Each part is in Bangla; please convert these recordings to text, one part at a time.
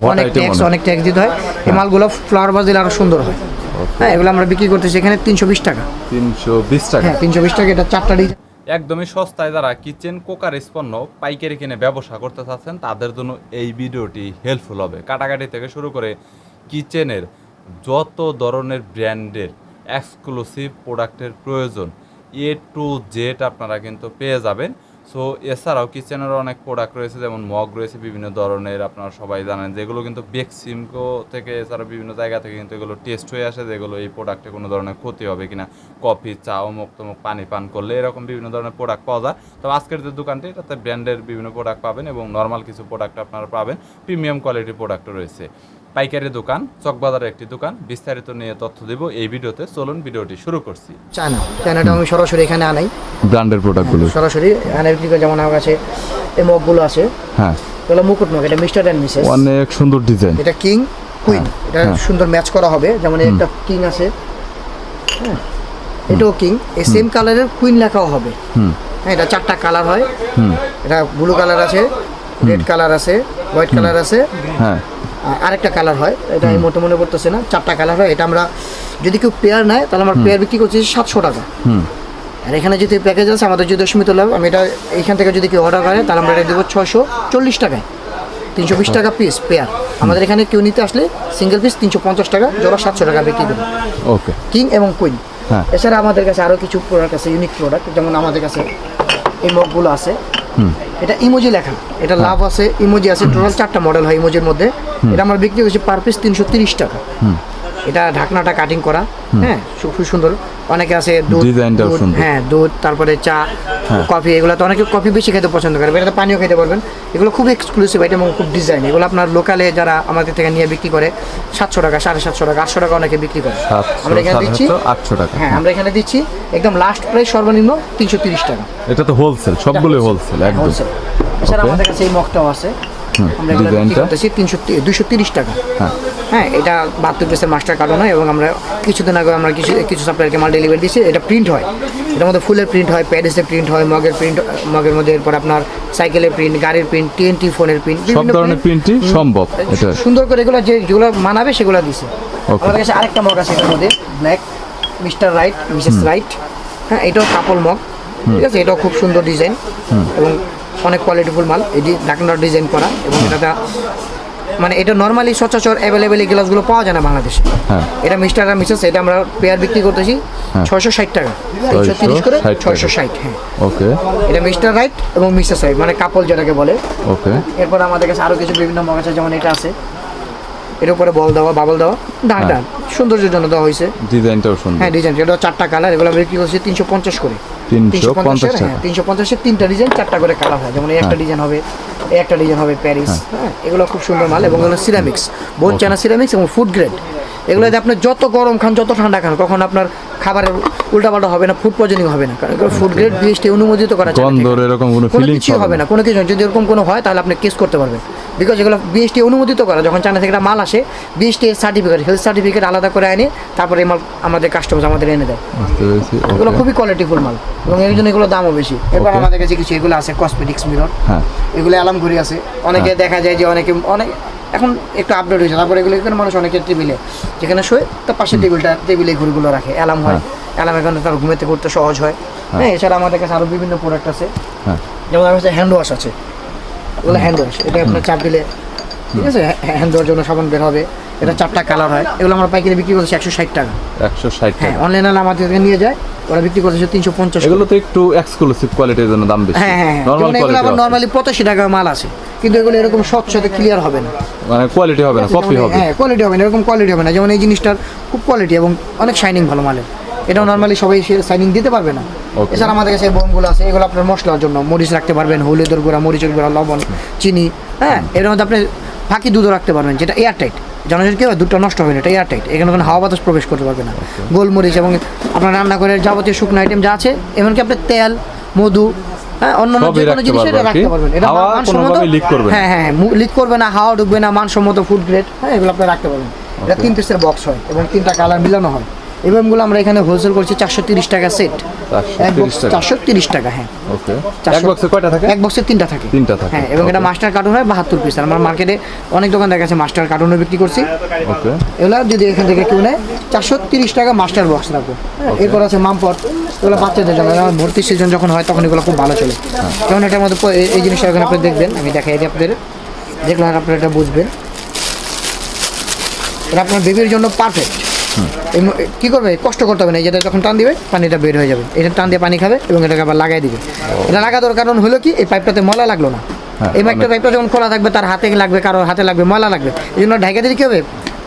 অনেক ট্যাক্স অনেক? ট্যাক্স দিতে হয়। এই মালগুলো ফ্লাওয়ার বাজ দিলে আরও সুন্দর হয়। হ্যাঁ এগুলো আমরা বিক্রি করতেছি এখানে তিনশো বিশ টাকা। তিনশো বিশ টাকা? হ্যাঁ তিনশো বিশ টাকা এটা চারটা ডিজাইন একদমই সস্তায় যারা কিচেন কোকারিস পণ্য পাইকারি কিনে ব্যবসা করতে চাচ্ছেন তাদের জন্য এই ভিডিওটি হেল্পফুল হবে। কাটাকাটি থেকে শুরু করে কিচেনের যত ধরনের ব্র্যান্ডের এক্সক্লুসিভ প্রোডাক্টের প্রয়োজন এ টু জেড আপনারা কিন্তু পেয়ে যাবেন। সো এছাড়াও কিচেনের অনেক প্রোডাক্ট রয়েছে, যেমন মগ রয়েছে বিভিন্ন ধরনের, আপনারা সবাই জানেন, যেগুলো কিন্তু বেক্সিমকো থেকে, এছাড়া বিভিন্ন জায়গা থেকে কিন্তু এগুলো টেস্ট হয়ে আসে, যেগুলো এই প্রোডাক্টে কোনো ধরনের ক্ষতি হবে কিনা। কফি চা, অমুক তমুক, পানি পান করলে এরকম বিভিন্ন ধরনের প্রোডাক্ট পাওয়া যায়। তবে আজকের যে দোকানটি, এটাতে ব্র্যান্ডের বিভিন্ন প্রোডাক্ট পাবেন এবং নর্মাল কিছু প্রোডাক্ট আপনারা পাবেন। প্রিমিয়াম কোয়ালিটির প্রোডাক্টও রয়েছে। পাইকারি দোকান চকবাজারের একটি দোকান। বিস্তারিত নিয়ে তথ্য দেব এই ভিডিওতে। চলুন ভিডিওটি শুরু করছি। চায়না। চায়নাটা আমি সরাসরি এখানে আনাই। ব্র্যান্ডের প্রোডাক্টগুলো। সরাসরি এখানে বিক্রি করে যেমন আমার কাছে এই মগগুলো আছে। হ্যাঁ। এগুলো মুকুট মগ এটা মিস্টার অ্যান্ড মিসেস। অনেক সুন্দর ডিজাইন। এটা কিং কুইন। এটা হ্যাঁ। সুন্দর ম্যাচ করা হবে। যেমন একটা কিং আছে। হ্যাঁ এটাও কিং। এই সেম কালারের কুইন লেখাও হবে। হুম। হ্যাঁ এটা চারটা কালার হয়। হুম। এটা ব্লু কালার আছে রেড কালার আছে হোয়াইট কালার আছে। হ্যাঁ। আরেকটা কালার হয়। এটা এই মোটে মনে পড়তেছে না। চারটা কালার হয়। এটা আমরা যদি কেউ পেয়ার নেয় তাহলে আমরা পেয়ার বিক্রি করছি সাতশো টাকা। হুম। আর এখানে যদি প্যাকেজ আছে আমাদের যদি দশমিত লাভ আমি এটা এইখান থেকে যদি কেউ অর্ডার করে তাহলে আমরা এটা দেবো ছশো চল্লিশ টাকায়। তিনশো বিশ টাকা পিস পেয়ার আমাদের এখানে কেউ নিতে আসলে সিঙ্গেল পিস তিনশো পঞ্চাশ টাকা জোড়া সাতশো টাকা বিক্রি দেবো। ওকে কিং এবং কুইন হ্যাঁ। এছাড়া আমাদের কাছে আরও কিছু প্রোডাক্ট আছে ইউনিক প্রোডাক্ট যেমন আমাদের কাছে এই মগগুলো আছে। এটা ইমোজি লেখা। এটা লাভ আছে ইমোজি আছে টোটাল চারটা মডেল হয় ইমোজির মধ্যে। এটা আমার বিক্রি হয়েছে পার পিস তিনশো তিরিশ টাকা। এটা ঢাকনাটা কাটিং করা। হ্যাঁ খুব সুন্দর। অনেকে আছে দুধ। হ্যাঁ দুধ তারপরে চা হ্যাঁ। কফি এগুলো তো অনেকে কফি বেশি খেতে পছন্দ করে এটাতে পানিও খেতে পারবেন এগুলো খুব এক্সক্লুসিভ আইটেম এবং খুব ডিজাইন এগুলো আপনার লোকালে যারা আমাদের থেকে নিয়ে বিক্রি করে সাতশো টাকা সাড়ে সাতশো টাকা আটশো টাকা অনেকে বিক্রি করে। আমরা এখানে দিচ্ছি আটশো টাকা। হ্যাঁ আমরা এখানে দিচ্ছি একদম লাস্ট প্রাইস সর্বনিম্ন তিনশো তিরিশ টাকা। এটা তো হোলসেল সবগুলো হোলসেল একদম। হোলসেল এছাড়া আমাদের কাছে এই মগটাও আছে। আমরা? করতেছি তিনশো দুশো তিরিশ টাকা। হ্যাঁ। হ্যাঁ এটা বাহাত্তর পিসের মাস্টার কার্টন হয় এবং আমরা কিছুদিন আগে আমরা কিছু কিছু সাপ্লাইকে মাল ডেলিভারি দিচ্ছি এটা প্রিন্ট হয়। এটার মধ্যে ফুলের প্রিন্ট হয় প্যারিসের প্রিন্ট হয় মগের প্রিন্ট মগের মধ্যে এরপর আপনার সাইকেলের প্রিন্ট গাড়ির প্রিন্ট টিএনটি ফোনের প্রিন্ট সব ধরনের প্রিন্টই সম্ভব সুন্দর করে এগুলো যেগুলো মানাবে সেগুলো দিছে। আমাদের কাছে আরেকটা মগ আছে এটার মধ্যে black Mr right Mrs right হ্যাঁ এটাও কাপল মগ ঠিক আছে? এটাও খুব সুন্দর ডিজাইন এবং অনেক কোয়ালিটিফুল মাল। এটি ডাকনা ডিজাইন করা এবং এটা মানে এটা নর্মালি সচরাচর অ্যাভেলেবেল এই গ্লাসগুলো পাওয়া যায় না বাংলাদেশে। হ্যাঁ। এটা মিস্টার আর মিসেস এটা আমরা পেয়ার বিক্রি করতেছি হ্যাঁ। ছয়শো ষাট টাকা। তিনশো তিরিশ করে ছয়শো ষাট হ্যাঁ। ওকে। এটা মিস্টার রাইট এবং মিসেস রাইট মানে কাপল যেটাকে বলে। ওকে। এরপর আমাদের কাছে আরও কিছু বিভিন্ন মগ আছে যেমন এটা আছে। এর উপরে বল দেওয়া বাবল দেওয়া। ডাক ডাক সৌন্দর্যের জন্য দেওয়া হয়েছে। ডিজাইনটাও সুন্দর। হ্যাঁ ডিজাইন। এটা চারটা কালার এগুলো বিক্রি হচ্ছে তিনশো পঞ্চাশ করে। তিনশো পঞ্চাশ হ্যাঁ। তিনশো পঞ্চাশের তিনটা ডিজাইন চারটা করে কালার হয়। যেমন একটা হ্যাঁ। ডিজাইন হবে এই একটা ডিজাইন হবে প্যারিস হ্যাঁ। এগুলো খুব সুন্দর মাল এবং এগুলো সিরামিক্স বোন চায়না সিরামিক্স এবং ফুড গ্রেড এগুলোতে আপনি যত গরম খান যত ঠান্ডা খান কখন আপনার খাবারের উল্টাপাল্টা হবে না ফুড পয়জনিং হবে না। কারণ ফুড গ্রেড বিএসটি অনুমোদিত করা থেকে। গন্ধর এরকম কোনো কোনো ফিলিংস কিছুই হবে না। কোনো কিছু যদি এরকম কোনো হয় তাহলে আপনি কেস করতে পারবেন। বিকজ এগুলো বিএসটি অনুমোদিত করা যখন চায়না থেকে একটা মাল আসে বিএসটি সার্টিফিকেট হেলথ সার্টিফিকেট আলাদা করে আনে তারপরে এই মাল আমাদের কাস্টমার আমাদের এনে দেয়। এগুলো খুবই কোয়ালিটিফুল মাল। এবং এর জন্য এগুলো দামও বেশি। এবার আমাদের কাছে কিছু এগুলো আছে কসমেটিক্স মিরর হ্যাঁ। এগুলো অ্যালার্ম ঘড়ি আছে। অনেকে দেখা যায় যে অনেকে অনেক এখন একটু আপডেট হয়েছে। তারপরে এগুলো এখানে মানুষ অনেকের টেবিলে যেখানে শোয় তার পাশে টেবিলটা টেবিলে ঘুরগুলো রাখে। অ্যালার্ম হয়। অ্যালার্ম এখানে তার ঘুমেতে করতে সহজ হয়। হ্যাঁ। এছাড়া আমাদের কাছে আরও বিভিন্ন প্রোডাক্ট আছে। হ্যাঁ। যেমন আমার কাছে হ্যান্ড ওয়াশ আছে। এগুলো হ্যান্ড ওয়াশ এটা আপনার চাপ দিলে ঠিক আছে? হ্যান্ড ধোয়ার জন্য সাবান বের হবে। এটা চারটা কালার হয়। এগুলো আমরা পাইকারি বিক্রি করছি একশো ষাট টাকা। একশো ষাট হ্যাঁ অনলাইনে আমাদের নিয়ে যায়। ওরা বিক্রি করতেছে তিনশো পঞ্চাশ। এগুলো তো একটু এক্সক্লুসিভ কোয়ালিটির জন্য দাম বেশি। হ্যাঁ হ্যাঁ হ্যাঁ। নর্মালি পঁচাশি টাকা মাল আছে। কিন্তু এগুলো এরকম স্বচ্ছ ক্লিয়ার হবে না। মানে কোয়ালিটি হবে না কপি হবে হ্যাঁ কোয়ালিটি হবে না এরকম কোয়ালিটি হবে না। যেমন এই জিনিসটার খুব কোয়ালিটি এবং অনেক শাইনিং ভালো মালের। এটাও নর্মালি সবাই শাইনিং দিতে পারবে না। এছাড়া আমাদের কাছে বোনগুলো আছে এগুলো আপনার মশলার জন্য। মরিচ রাখতে পারবেন হলুদের গুঁড়া মরিচের গুঁড়া লবণ চিনি হ্যাঁ এর মধ্যে আপনি ফাঁকি দুধও রাখতে পারবেন যেটা এয়ার টাইট জানেন কি হয় দুধটা নষ্ট হবে না এটা এয়ার টাইট এখানে কোনো হাওয়া বাতাস প্রবেশ করতে পারবে না। গোলমরিচ এবং আপনার রান্না করে যাবতীয় শুকনো আইটেম যা আছে এমনকি আপনার তেল মধু হ্যাঁ অন্যান্য যে কোনো রাখতে জিনিস পারবে এটা আর কি। রাখতে পারবেন। এটা মানসম্মত কোনোভাবেই করবে হ্যাঁ হ্যাঁ লিক করবে না হাওয়া ঢুকবে না মানসম্মত ফুড গ্রেড হ্যাঁ এগুলো আপনি রাখতে পারবেন। এটা তিন পিসের বক্স হয় এবং তিনটা কালার মিলানো হয়। আমরা এখানে হোলসেল করছি চারশো তিরিশ টাকা সেট এক 430 বক্স টাকা। চারশো তিরিশ টাকা হ্যাঁ। এক চারশো- বক্সে কয়টা থাকে? এক বক্সে তিনটা থাকে। তিনটা থাকে। হ্যাঁ এবং এটা মাস্টার কার্টুন হয় বাহাত্তর পিস আমরা মার্কেটে অনেক দোকান দেখা মাস্টার কার্টুনও বিক্রি করছি। এগুলো যদি এখান থেকে কেউ নেয় চারশো তিরিশ টাকা মাস্টার বক্স রাখব। হ্যাঁ, এরপর আছে মামপট। এগুলো বাচ্চাদের জন্য যেমন ভর্তির সিজন যখন হয় তখন এগুলো খুব ভালো চলে। যেমন এটার মধ্যে এই- জিনিসটা এখন আপনি দেখবেন আমি দেখাই দিই আপনাদের। দেখলে আপনারা এটা বুঝবেন। এটা আপনার বেবির জন্য পারফেক্ট কি করবে? কষ্ট করতে হবে না এই যেটা যখন টান দিবে পানিটা বের হয়ে যাবে। এটা টান দিয়ে পানি খাবে এবং এটাকে আবার লাগাই দিবে। এটা লাগানোর কারণ হলো কি এই পাইপটাতে ময়লা লাগল না। এই পাইপটা পাইপটা যখন খোলা থাকবে তার হাতে লাগবে কারও হাতে লাগবে ময়লা লাগবে। এই জন্য ঢাকা দিলে কি হবে?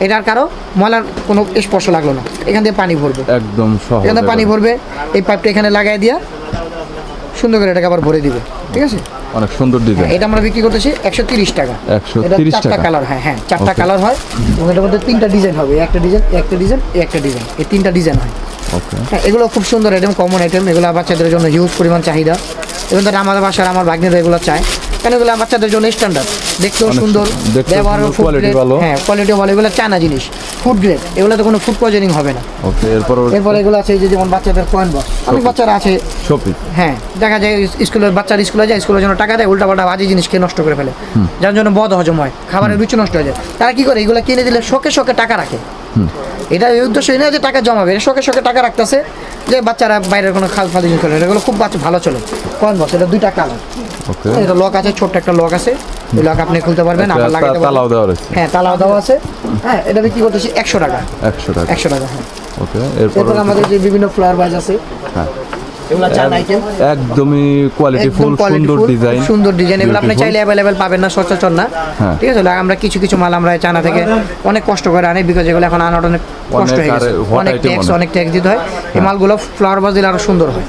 এটার কারও ময়লার কোনো স্পর্শ লাগল না। এখান দিয়ে পানি ভরবে। একদম সহজ থেকে পানি ভরবে এই পাইপটা এখানে লাগাই দিয়া সুন্দর করে এটাকে আবার ভরে দিবে। ঠিক আছে? অনেক সুন্দর ডিজাইন এটা আমরা বিক্রি করতেছি একশো তিরিশ টাকা। 130 এটা চারটা টাকা। কালার হয় হ্যাঁ চারটা কালার হয় এবং এটার মধ্যে তিনটা ডিজাইন হবে একটা ডিজাইন একটা ডিজাইন একটা ডিজাইন এই তিনটা ডিজাইন হয়। হ্যাঁ এগুলো খুব সুন্দর আইটেম কমন আইটেম এগুলো বাচ্চাদের জন্য হিউজ পরিমাণ চাহিদা। এবং তারা আমাদের বাসার আমার ভাগ্নেরা এগুলো চায়। কারণ এগুলো বাচ্চাদের জন্য স্ট্যান্ডার্ড দেখতেও সুন্দর ব্যবহারও ভালো। হ্যাঁ কোয়ালিটি ভালো এগুলো চানা জিনিস। ফুড গ্রেড এগুলোতে কোনো ফুড পয়জনিং হবে না। ওকে এরপর এরপর এগুলো আছে এই যে যেমন বাচ্চাদের কয়েন বক্স অনেক বাচ্চারা আছে শপি হ্যাঁ দেখা যায় স্কুলের বাচ্চার স্কুলে যায় স্কুলের জন্য টাকা দেয় উল্টাপাল্টা বাজে জিনিস খেয়ে নষ্ট করে ফেলে। যার জন্য বদ হজম হয় খাবারের রুচি নষ্ট হয়ে যায়। তারা কি করে? এগুলো কিনে দিলে শোকে শোকে টাকা রাখে। এটা এই উদ্দেশ্য না যে টাকা জমাবে। এটা শোকে শোকে টাকা রাখতেছে যে বাচ্চারা বাইরের কোনো খাল ফাল জিনিস করে এগুলো খুব বাচ্চা ভালো চলে। কয়েন বক্স এটা দুইটা কালার ওকে এটা লক আছে ছোট্ট একটা লক আছে। লক আপনি খুলতে পারবেন আবার লাগাতে তা- তালাও দেওয়া রয়েছে হ্যাঁ তালাও দেওয়া আছে। হ্যাঁ এটা বিক্রি করতেছি একশো টাকা। একশো টাকা। একশো টাকা হ্যাঁ। ওকে এরপর আমাদের যে বিভিন্ন ফ্লাওয়ার আছে হ্যাঁ। চান একদমই কোয়ালিটি ফুল সুন্দর ডিজাইন সুন্দর ডিজাইন এগুলো আপনি চাইলে অ্যাভেলেবেল পাবেন না সচরাচর না। হ্যাঁ। ঠিক আছে আমরা কিছু কিছু মাল আমরা চায়না থেকে অনেক কষ্ট করে আনি বিকজ এগুলো এখন আনাটা অনেক কষ্ট হয়ে গেছে। অনেক ট্যাক্স অনেক। অনেক ট্যাক্স দিতে হয়। এই মালগুলো ফ্লাওয়ার বাজ দিলে আরও সুন্দর হয়।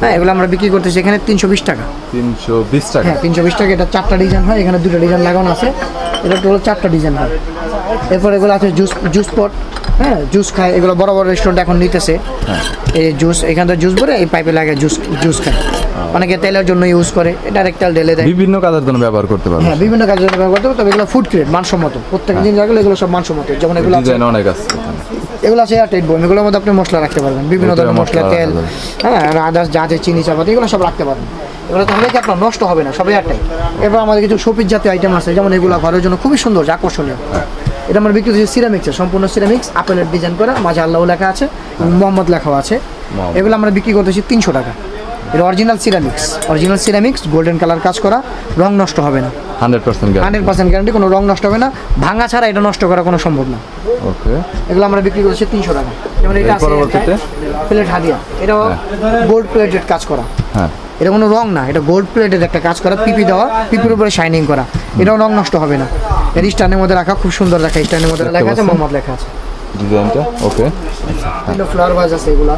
হ্যাঁ এগুলো আমরা বিক্রি করতেছি এখানে তিনশো বিশ টাকা। তিনশো বিশ টাকা। হ্যাঁ তিনশো বিশ টাকা এটা চারটা ডিজাইন হয় এখানে দুটো ডিজাইন লাগানো আছে। এটা টোটাল চারটা ডিজাইন হয়। এরপর এগুলো আছে জুস জুস পট হ্যাঁ জুস খায় এগুলো বড় বড় রেস্টুরেন্ট এখন নিতেছে। এই জুস এখান থেকে জুস ভরে এই পাইপে লাগে জুস জুস খায়। অনেকে তেলের জন্য ইউজ করে এটা তেল ঢেলে দেয়। বিভিন্ন কাজের জন্য ব্যবহার করতে পারবে। হ্যাঁ বিভিন্ন কাজের জন্য ব্যবহার করতে হবে তবে এগুলো ফুড গ্রেড মানসম্মত। প্রত্যেক জিনিস যেগুলো এগুলো সব মানসম্মত। যেমন এগুলো ডিজাইন অনেক আছে। এগুলো আছে এয়ারটাইট বই এগুলোর মধ্যে আপনি মশলা রাখতে পারবেন। বিভিন্ন ধরনের মশলা তেল হ্যাঁ আদার্স যা আছে চিনি চাপাতি এগুলো সব রাখতে পারবেন। এগুলো তাহলে কি আপনার নষ্ট হবে না সব এয়ারটাইট এরপর আমাদের কিছু শপিজ জাতীয় আইটেম আছে যেমন এগুলো ঘরের জন্য খুবই সুন্দর আকর্ষণীয়। এটা আমরা বিক্রি করছি সিরামিক্সের সম্পূর্ণ সিরামিক্স আপেলের ডিজাইন করা মাঝে আল্লাহ লেখা আছে মোহাম্মদ লেখাও আছে। এগুলো আমরা বিক্রি করতেছি তিনশো টাকা। এটা original ceramics original ceramics golden colour কাজ করা রং নষ্ট হবে না। Hundred percent guarantee hundred percent guarantee কোনো রং নষ্ট হবে না। ভাঙা ছাড়া এটা নষ্ট করা কোনো সম্ভব না। ওকে। এগুলো আমরা বিক্রি করছি তিনশো টাকা। যেমন এটা আছে পরবর্তীতে? প্লেট হাদিয়া। এটা গোল্ড প্লেটেড কাজ করা। হ্যাঁ। এটা কোনো রং না এটা গোল্ড প্লেটেড একটা কাজ করা পিপি দেওয়া পিপির উপরে শাইনিং করা। এটাও রং নষ্ট হবে না। এর স্টানের মধ্যে রাখা খুব সুন্দর রাখা স্টানের মধ্যে লেখা আছে? মোহাম্মদ লেখা আছে। ডিজাইনটা ওকে বিভিন্ন ফ্লাওয়ার ভাজ আছে এগুলা।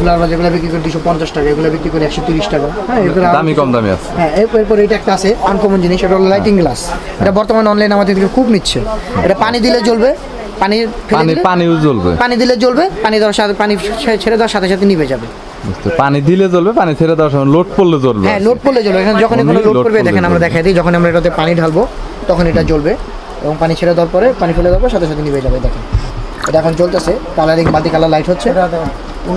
ফ্লাওয়ার ভাজ এগুলো বিক্রি করি দুশো পঞ্চাশ টাকা এগুলো বিক্রি করি একশো তিরিশ টাকা। হ্যাঁ এগুলো দামি কম দামি আছে। হ্যাঁ এরপর এটা একটা আছে আনকমন জিনিস এটা হলো লাইটিং গ্লাস এটা বর্তমানে অনলাইন আমাদের থেকে খুব নিচ্ছে। এটা পানি দিলে জ্বলবে পানি পানি পানিও জ্বলবে। পানি দিলে জ্বলবে পানি দেওয়ার সাথে পানি ছেড়ে দেওয়ার সাথে সাথে নিভে যাবে। পানি দিলে জ্বলবে পানি ছেড়ে দেওয়ার সময় লোড পড়লে জ্বলবে। হ্যাঁ লোড পড়লে জ্বলবে। এখানে যখন কোনো লোড করবে দেখেন আমরা। দেখাই দিই যখন আমরা এটাতে পানি ঢালবো তখন এটা জ্বলবে এবং পানি ছেড়ে দেওয়ার পরে পানি ফেলে দেওয়ার পর সাথে সাথে নিভে যাবে দেখেন। এটা এখন চলতেছে। কালারিং মাল্টি কালার লাইট হচ্ছে।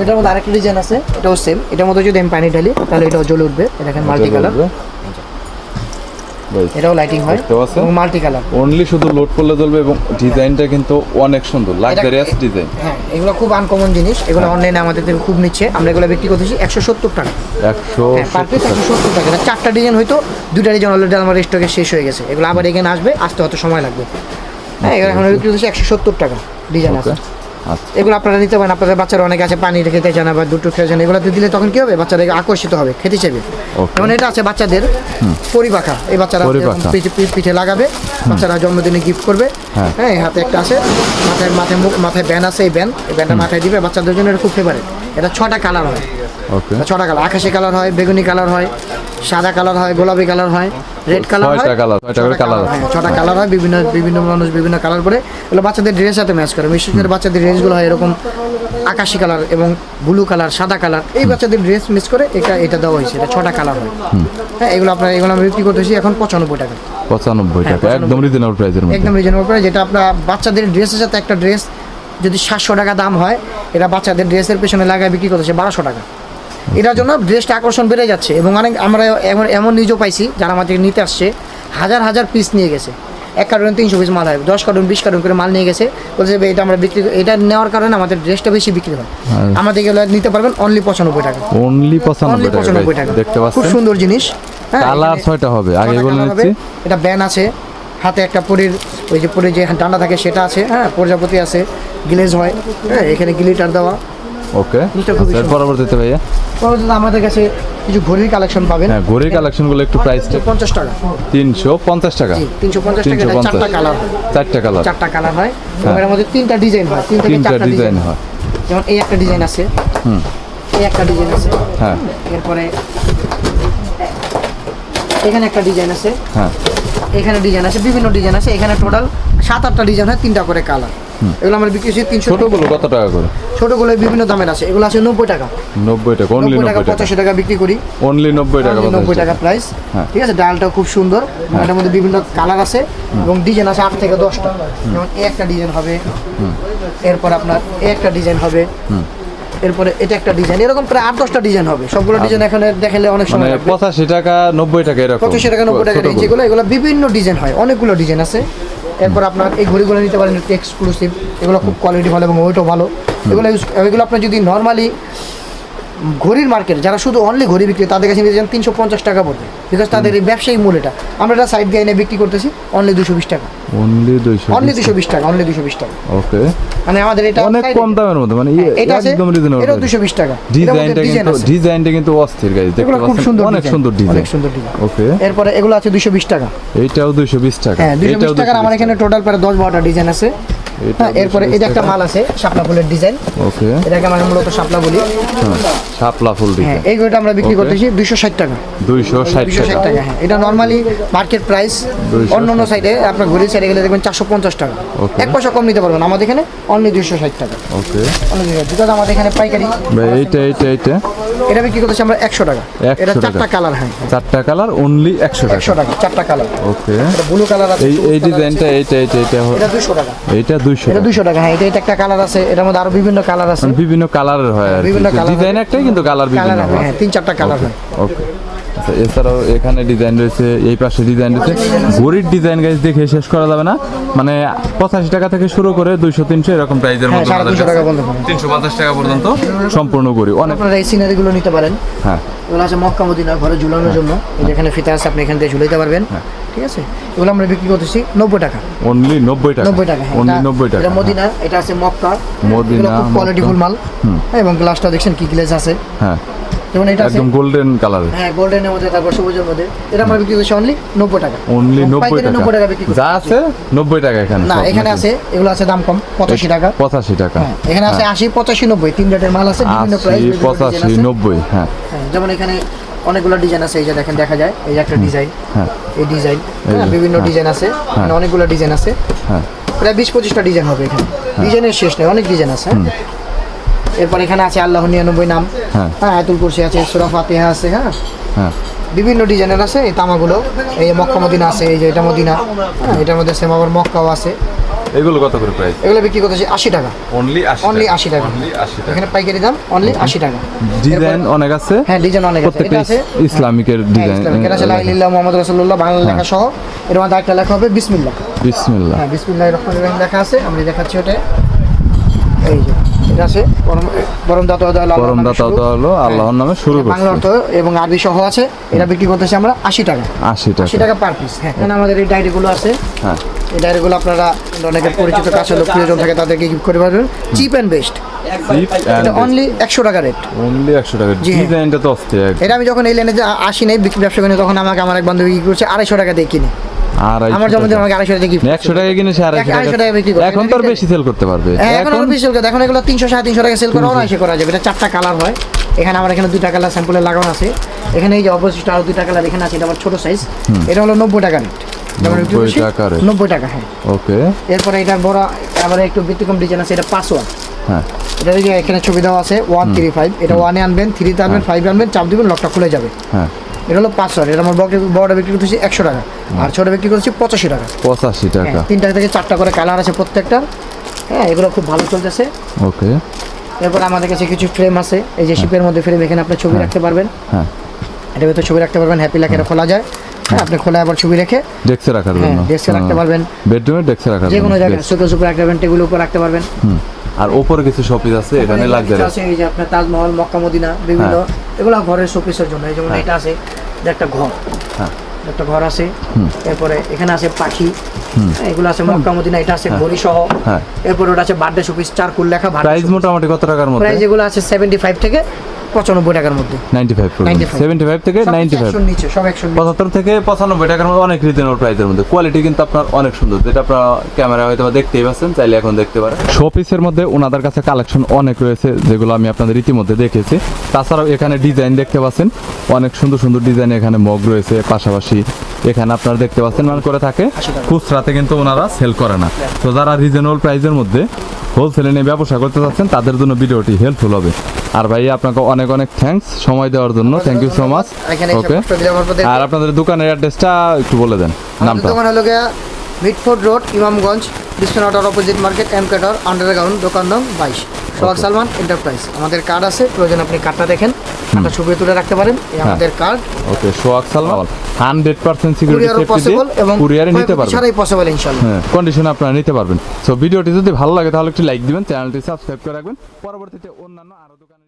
এটার মধ্যে আরেকটা ডিজাইন আছে। এটাও সেম এটার মধ্যে যদি আমি পানি ঢালি তাহলে এটাও জ্বলে উঠবে। এটা দেখেন মাল্টি কালার এটাও লাইটিং হয়? এবং মাল্টি কালার অনলি শুধু লোড করলে জ্বলবে এবং ডিজাইনটা কিন্তু অনেক সুন্দর। লাক্সারিয়াস ডিজাইন হ্যাঁ এগুলো খুব আনকমন জিনিস। এগুলো অনলাইনে আমাদের থেকে খুব নিচ্ছে। আমরা এগুলো বিক্রি করতেছি একশো সত্তর টাকা। একশো হ্যাঁ পার পিস একশো সত্তর টাকা। এটা চারটা ডিজাইন হয়তো দুটা ডিজাইন অলরেডি আমার স্টকে শেষ হয়ে গেছে। এগুলো আবার এখানে আসবে আসতে হয়তো সময় লাগবে। হ্যাঁ এগুলো এখন বিক্রি করতেছি একশো সত্তর টাকা। ডিজাইন আছে। আচ্ছা। এগুলো আপনারা নিতে পারেন আপনাদের বাচ্চারা অনেক আছে পানি খেতে চান বা দুটো খেতে চান এগুলো দিলে তখন কি হবে? বাচ্চারা আকর্ষিত হবে খেতে চাইবে। যেমন এটা আছে বাচ্চাদের পরিপাখা। এই বাচ্চারা। পিঠে লাগাবে বাচ্চারা জন্মদিনে গিফট করবে। হ্যাঁ। হ্যাঁ হাতে একটা আছে মাথায় মাথায় মুখ মাথায় ব্যান আছে এই ব্যান এই ব্যানটা মাথায় দিবে বাচ্চাদের জন্য এটা খুব ফেভারেট এটা ছটা কালার হয়। ছটা কালার আকাশি কালার হয় বেগুনি কালার হয় সাদা কালার হয় গোলাপি কালার হয় রেড কালার হয়। ছটা কালার হয় বিভিন্ন বিভিন্ন মানুষ বিভিন্ন কালার করে এগুলো বাচ্চাদের ড্রেস সাথে ম্যাচ করে। বিশেষ করে বাচ্চাদের ড্রেসগুলো হয় এরকম আকাশি কালার এবং ব্লু কালার সাদা কালার। এই বাচ্চাদের ড্রেস মিস করে এটা এটা দেওয়া হয়েছে এটা ছটা কালার হয়। হ্যাঁ এগুলো আপনার এগুলো আমরা বিক্রি করতেছি এখন পঁচানব্বই টাকা। পঁচানব্বই হ্যাঁ, টাকা একদম রিজনেবল প্রাইসের মধ্যে। একদম রিজনেবল প্রাইস যেটা আপনার বাচ্চাদের ড্রেসের সাথে একটা ড্রেস যদি সাতশো টাকা দাম হয় এটা বাচ্চাদের ড্রেসের পেছনে লাগায় বিক্রি করতেছে বারোশো টাকা। এটার জন্য ড্রেসটা আকর্ষণ বেড়ে যাচ্ছে এবং অনেক আমরা এমন এমন নিজেও পাইছি যারা আমাদের নিতে আসছে হাজার হাজার পিস নিয়ে গেছে। এক কার্টুন তিনশো পিস মাল হয় দশ কার্টুন বিশ কার্টুন করে মাল নিয়ে গেছে। বলছে এটা আমরা বিক্রি এটা নেওয়ার কারণে আমাদের ড্রেসটা বেশি বিক্রি হয়। আমাদের এগুলো নিতে পারবেন অনলি পঁচানব্বই টাকা। অনলি পঁচানব্বই টাকা দেখতে খুব সুন্দর জিনিস। হ্যাঁ, কালার ছয়টা হবে আগে বলে নিচ্ছি এটা ব্যান আছে হাতে একটা পরির ওই যে পরে যে ডান্ডা থাকে সেটা আছে হ্যাঁ প্রজাপতি আছে গ্লেজ হয় হ্যাঁ এখানে গ্লিটার দেওয়া। ওকে সুন্দর। পরবর্তীতে ভাইয়া? পরবর্তীতে আমাদের কাছে কিছু ঘড়ির কালেকশন পাবেন হ্যাঁ ঘড়ির কালেকশনগুলো একটু প্রাইসটা পঞ্চাশ টাকা। তিনশো পঞ্চাশ টাকা। জি তিনশো পঞ্চাশ টাকা চারটা কালার চারটা কালার চারটা কালার হয়। হ্যাঁ। এর মধ্যে তিনটা ডিজাইন হয়। তিন থেকে চারটা ডিজাইন হয়। যেমন এই একটা ডিজাইন আছে। হুম। এই একটা ডিজাইন আছে। হ্যাঁ। এরপরে এখানে একটা ডিজাইন আছে। হ্যাঁ। এখানে ডিজাইন আছে বিভিন্ন ডিজাইন আছে। এখানে টোটাল সাত আটটা ডিজাইন হয় তিনটা করে কালার এগুলো আমরা বিক্রি করছি তিনশো ছোটগুলো কত টাকা করে? ছোটগুলো বিভিন্ন দামের আছে। এগুলো আছে নব্বই টাকা। নব্বই টাকা অনলি টাকা পঁচাশি টাকা বিক্রি করি। অনলি নব্বই টাকা নব্বই টাকা প্রাইস হ্যাঁ। ঠিক আছে ডালটাও খুব সুন্দর। এটার মধ্যে বিভিন্ন কালার আছে এবং ডিজাইন আছে আট থেকে দশটা। যেমন একটা ডিজাইন হবে। এরপর আপনার একটা ডিজাইন হবে। এরপরে এটা একটা ডিজাইন এরকম প্রায় আট দশটা ডিজাইন হবে। সবগুলো ডিজাইন এখানে দেখালে অনেক মানে সময় পঁচাশি টাকা নব্বই টাকা এরকম। পঁচিশশো টাকা নব্বই টাকা। যেগুলো এগুলো বিভিন্ন ডিজাইন হয়। অনেকগুলো ডিজাইন আছে। এরপর আপনার এই ঘড়িগুলো নিতে পারেন একটু এক্সক্লুসিভ এগুলো খুব কোয়ালিটি ভালো এবং ওয়েটও ভালো। এগুলো ইউজ এগুলো আপনার যদি নর্মালি ঘড়ির মার্কেট যারা শুধু অনলি ঘড়ি বিক্রি তাদের কাছে নিতে যান তিনশো পঞ্চাশ টাকা পড়বে বিকজ তাদের এই ব্যবসায়ী মূল এটা। আমরা এটা সাইড দিয়ে এনে বিক্রি করতেছি অনলি দুশো বিশ টাকা। অনলি দুইশো অনলি দুশো বিশ টাকা অনলি দুশো বিশ টাকা। ওকে মানে আমাদের এটা অনেক কম দামের মধ্যে মানে ইয়ে, এটা আছে একদম রিজনেবল এটাও দুশো বিশ টাকা। ডিজাইনটা ডিজাইন কিন্তু ডিজাইনটা কিন্তু অস্থির গাইজ দেখতে খুব সুন্দর অনেক সুন্দর ডিজাইন অনেক সুন্দর ডিজাইন ওকে এরপরে এগুলো আছে দুশো বিশ টাকা। এইটাও দুইশো বিশ টাকা। হ্যাঁ দুশো এটাও বিশ টাকার আমার এখানে টোটাল প্রায় দশ বারোটা ডিজাইন আছে। হ্যাঁ হ্যাঁ, এরপরে এটা একটা মাল আছে শাপলা ফুলের ডিজাইন। ওকে। মূলত শাপলা আচ্ছা, শাপলা ফুল হ্যাঁ, এই আমরা বিক্রি করতেছি 260 টাকা। 260 টাকা। হ্যাঁ। এটা মার্কেট প্রাইস সাইডে আপনার ঘুরে গেলে দেখবেন 450 টাকা। এক পয়সা কম নিতে পারবেন আমাদের এখানে অনলি 260 টাকা। ওকে। আমাদের এখানে পাইকারি। এইটা এইটা এইটা। এটা বিক্রি করতেছি আমরা 100 টাকা। এটা চারটা কালার হ্যাঁ। চারটা কালার অনলি 100 টাকা। চারটা কালার ওকে। ব্লু কালার এই ডিজাইনটা এইটা এইটা এটা এটা টাকা। হ্যাঁ, এটা একটা কালার আছে মধ্যে আরও বিভিন্ন কালার আছে। মানে বিভিন্ন কালারের হয় বিভিন্ন কালার কিন্তু কালার হয়। হ্যাঁ তিন চারটা কালার হয়। ওকে আচ্ছা এছাড়াও এখানে ডিজাইন রয়েছে এই পাশে ডিজাইন রয়েছে। ঘড়ির ডিজাইন গাইজ দেখে শেষ করা যাবে না। মানে পঁচাশি টাকা থেকে শুরু করে দুইশো তিনশো এরকম প্রাইজের হ্যাঁ মধ্যে তিনশো পঞ্চাশ টাকা পর্যন্ত সম্পূর্ণ ঘড়ি। অনেক আপনারা এই সিনারিগুলো নিতে পারেন। হ্যাঁ। এগুলো আছে মক্কা মদিনা ঘরে ঝুলানোর জন্য। এই যে ফিতা আছে আপনি এখান থেকে ঝুলাইতে পারবেন। হ্যাঁ। ঠিক আছে? এগুলো আমরা বিক্রি করতেছি নব্বই টাকা। অনলি নব্বই টাকা। নব্বই টাকা হ্যাঁ। অনলি নব্বই টাকা। এটা মদিনা এটা আছে মক্কা। মদিনা, কোয়ালিটিফুল মাল। হ্যাঁ, এবং গ্লাসটা দেখছেন কি গ্লাস আছে। হ্যাঁ। যেমন এটা একদম গোল্ডেন কালারের হ্যাঁ গোল্ডেনের মধ্যে তারপর সবুজের মধ্যে। এটা আমরা বিক্রি করছি অনলি নব্বই টাকা। অনলি নব্বই টাকা। নব্বই টাকা বিক্রি যা আছে নব্বই টাকা এখানে না এখানে আছে এগুলো আছে দাম কম পঁচাশি টাকা। পঁচাশি টাকা। হ্যাঁ এখানে আছে আশি পঁচাশি নব্বই। তিন রেটের মাল আছে বিভিন্ন প্রাইস পঁচাশি নব্বই হ্যাঁ। হ্যাঁ যেমন এখানে অনেকগুলো ডিজাইন আছে এই যে দেখেন দেখা যায় এই যে একটা ডিজাইন হ্যাঁ। এই ডিজাইন বিভিন্ন হ্যাঁ। ডিজাইন আছে এখানে অনেকগুলো ডিজাইন আছে। হ্যাঁ। প্রায় বিশ পঁচিশটা ডিজাইন হবে এখানে। ডিজাইনের শেষ নেই অনেক ডিজাইন আছে। হ্যাঁ। এরপর এখানে আছে আল্লাহ নিরানব্বই নাম। হ্যাঁ। হ্যাঁ আয়তুল কুরসি আছে সুরা ফাতিহা আছে হ্যাঁ। হ্যাঁ। বিভিন্ন ডিজাইনের আছে এই তামাগুলো। এই মক্কা মদিনা আছে এই যে এটা মদিনা। হ্যাঁ এটার মধ্যে সেম আবার মক্কাও আছে। এগুলো কত করে প্রাইস এগুলো বিক্রি করতেছি আশি টাকা। অনলি অনলি আশি টাকা। এখানে পাইকারি দাম অনলি আশি টাকা। ডিজাইন অনেক আছে? হ্যাঁ ডিজাইন অনেক আছে। এটা আছে ইসলামিকের হ্যাঁ, ডিজাইন ইসলামিক। এটা আছে লাইলিল্লাহ মোহাম্মদ রাসূলুল্লাহ বাংলা লেখা সহ। এর মধ্যে একটা লেখা হবে বিসমিল্লাহ। বিসমিল্লাহ। হ্যাঁ বিসমিল্লাহ রহমান রহিম লেখা আছে। আমি দেখাচ্ছি ওটা। এই যে। এটা আছে। পরম পরম দাতা আল্লাহ পরম দাতা হলো আল্লাহর নামে শুরু বাংলা অর্থ এবং আরবি সহ আছে। এটা বিক্রি করতেছি আমরা আশি টাকা। আশি আশি টাকা পার পিস হ্যাঁ এখানে আমাদের এই ডায়েরিগুলো আছে। হ্যাঁ। এই ডায়েরিগুলো আপনারা অনেকের পরিচিত কাছে লোক প্রিয়জন থাকে তাদেরকে গিফট করে পারবেন। চিপ অ্যান্ড বেস্ট এটা অনলি একশো টাকা রেট অনলি একশো টাকা জি হ্যাঁ। তো এটা আমি যখন এই লাইনে যে আসি নাই ব্যবসা করি তখন আমাকে আমার এক বান্ধবী কি করছে আড়াইশো টাকা দিয়ে কিনে। আমার জন্মদিন আমাকে আড়াইশো টাকা গিফট একশো টাকা কিনে সে আড়াইশো আড়াইশো টাকা। টাকা বিক্রি করে। এখন তো আর বেশি সেল করতে পারবে। হ্যাঁ এখন আরও বেশি করে এখন এগুলো তিনশো সাড়ে তিনশো টাকা সেল করা অনায়াসে করা যাবে। এটা চারটা কালার হয়। এখানে আমার এখানে দুইটা কালার স্যাম্পলে লাগানো আছে। এখানে এই যে অবশিষ্ট আরও দুইটা কালার এখানে আছে। এটা আমার ছোট সাইজ এটা হলো নব্বই টাকা রেট 90 টাকা rate। নব্বই টাকা হ্যাঁ। ওকে। এরপরে এটা বড় আবার একটু ব্যতিক্রম ডিজাইন আছে। এটা হ্যাঁ। এটা এখানে ছবি দেওয়া আছে ওয়ান থ্রি ফাইভ এটা ওয়ানে আনবেন থ্রিতে আনবেন ফাইভ আনবেন চাপ দিবেন লকটা খুলে যাবে। হ্যাঁ। এটা হলো পাঁচ হাজার। এটা আমার বড়- বড়টা বিক্রি করতেছি একশো টাকা। আর ছোট বিক্রি করতেছি পঁচাশি টাকা। পঁচাশি টাকা। হ্যাঁ তিনটা থেকে চারটা করে কালার আছে প্রত্যেকটা। হ্যাঁ এগুলো খুব ভালো চলতেছে। ওকে। এরপর আমাদের কাছে কিছু ফ্রেম আছে। এই যে শিপের মধ্যে ফ্রেম এখানে আপনি ছবি রাখতে পারবেন। হ্যাঁ। এটা ভিতরে ছবি রাখতে পারবেন হ্যাপি লাখের খোলা যায়। হ্যাঁ আপনি খোলা আবার ছবি রেখে ডেস্কে রাখার হ্যাঁ, জন্য। desk এ রাখতে পারবেন। বেডরুমে ডেস্কে রাখার যে কোনো জায়গায়। সুতো সুপে রাখতে পারবেন টেবিলের উপর রাখতে পারবেন। আর ওপরে কিছু শপিস আছে এখানে লাগজারি আছে এই যে আপনার তাজমহল মক্কা মদিনা বিভিন্ন হ্যাঁ। এগুলো ঘরের শোপিসের জন্য। এই যেমন এটা আছে যে একটা ঘর। হ্যাঁ। একটা ঘর আছে। এরপরে এখানে আছে পাখি। হ্যাঁ, এগুলো আছে মক্কা মদিনা এটা আছে ঘড়ি সহ হ্যাঁ। এরপরে ওটা আছে বার্থডে শোপিস চার কুল লেখা প্রাইস মোটামুটি কত টাকার মধ্যে? প্রাইস যেগুলো আছে সেভেন্টি ফাইভ থেকে পঁচানব্বই টাকার মধ্যে। 95 পর্যন্ত 95 75 থেকে সব 95 একশোর নিচে সব একশো পঁচাত্তর থেকে পঁচানব্বই টাকার মধ্যে অনেক রিজনেবল প্রাইসের মধ্যে। কোয়ালিটি কিন্তু আপনার অনেক সুন্দর। যেটা আপনার ক্যামেরা হয়তো দেখতেই পাচ্ছেন চাইলে এখন দেখতে পারেন। শোপিসের মধ্যে ওনাদের কাছে কালেকশন অনেক রয়েছে যেগুলো আমি আপনাদের ইতিমধ্যে দেখেছি। তাছাড়াও এখানে ডিজাইন দেখতে পাচ্ছেন। অনেক সুন্দর সুন্দর ডিজাইন এখানে মগ রয়েছে পাশাপাশি এখানে আপনারা দেখতে পাচ্ছেন মানে করে থাকে। খুচরাতে কিন্তু ওনারা সেল করে না। তো যারা রিজনেবল প্রাইসের মধ্যে হোলসেলে নিয়ে ব্যবসা করতে চাচ্ছেন তাদের জন্য ভিডিওটি হেল্পফুল হবে। আর ভাই আপনাকে অনেক অনেক থ্যাঙ্কস সময় দেওয়ার জন্য। Thank you so much okay আর আপনাদের দোকানের অ্যাড্রেসটা একটু বলে দেন নামটা। দোকান হলো গিয়া Mitford road Imamganj Biswanath opposite market M কেটার আন্ডারগ্রাউন্ড দোকান নং বাইশ। সোহাগ সালমান এন্টারপ্রাইজ আমাদের কার্ড আছে প্রয়োজন আপনি কার্ডটা দেখেন। কার্ডটা ছবি তুলে রাখতে পারেন। এই হ্যাঁ। আমাদের card okay Sohag Salman hundred percent security safety possible এবং কুরিয়ারে নিতে পারবেন। ছাড়াই পসিবল ইনশাল্লাহ হ্যাঁ কন্ডিশনে আপনারা নিতে পারবেন। সো ভিডিওটি যদি ভালো লাগে তাহলে একটু লাইক দিবেন চ্যানেলটি সাবস্ক্রাইব করে রাখবেন। পরবর্তীতে অন্যান্য আরও দোকানে